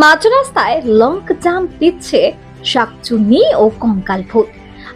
মাঝ রাস্তায় লঙ্ক জাম দিচ্ছে শাকচুন্নি ও কঙ্কাল ভূত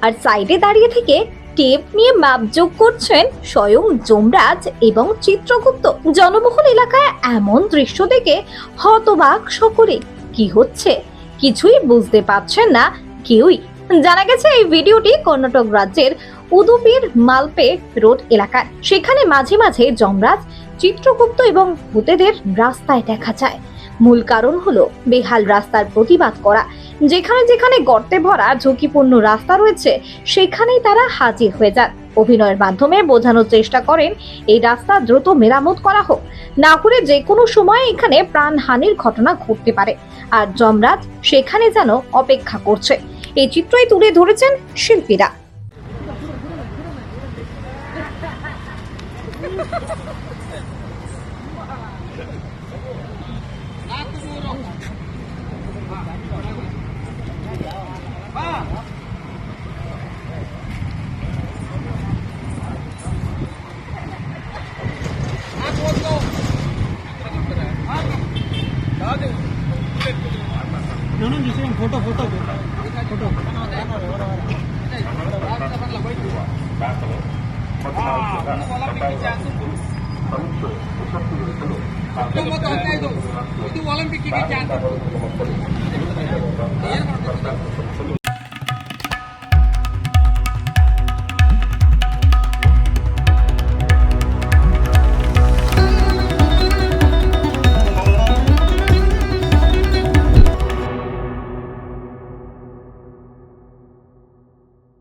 আর সাইডে দাঁড়িয়ে থেকে টেপ নিয়ে ম্যাপ যোগ করছেন স্বয়ং যমরাজ এবং চিত্রগুপ্ত। জনবহুল এলাকায় এমন দৃশ্য দেখে হতবাক সকলে কি হচ্ছে কিছুই বুঝতে পারছেন না কেউই। জানা গেছে এই ভিডিওটি কর্ণাটক রাজ্যের উদুপির মালপে রোড এলাকায় সেখানে মাঝে মাঝে যমরাজ, চিত্রগুপ্ত এবং ভূতেদের রাস্তায় দেখা যায়। মূল কারণ হলো বেহাল রাস্তার প্রতিবাদ করা। যেখানে যেখানে গর্তে ভরা ঝুঁকিপূর্ণ রাস্তা রয়েছে, সেখানেই তারা হাজির হয়ে যান। অভিনয়ের মাধ্যমে বোঝানোর চেষ্টা করেন, এই রাস্তা দ্রুত মেরামত করা হোক। না হলে যে কোনো সময় এখানে প্রাণহানির ঘটনা ঘটতে পারে। আর যমরাজ সেখানে যেন অপেক্ষা করছে। এই চিত্রই তুলে ধরেছেন শিল্পীরা। 연은 주세요. 보다 보다 보다. 보다. 뭐? ಒಲಿಂಪಿಕ್ಕಿಗೆ ಚಾನ್ಸ್ ಏನು ಮಾಡ್ತಾರೆ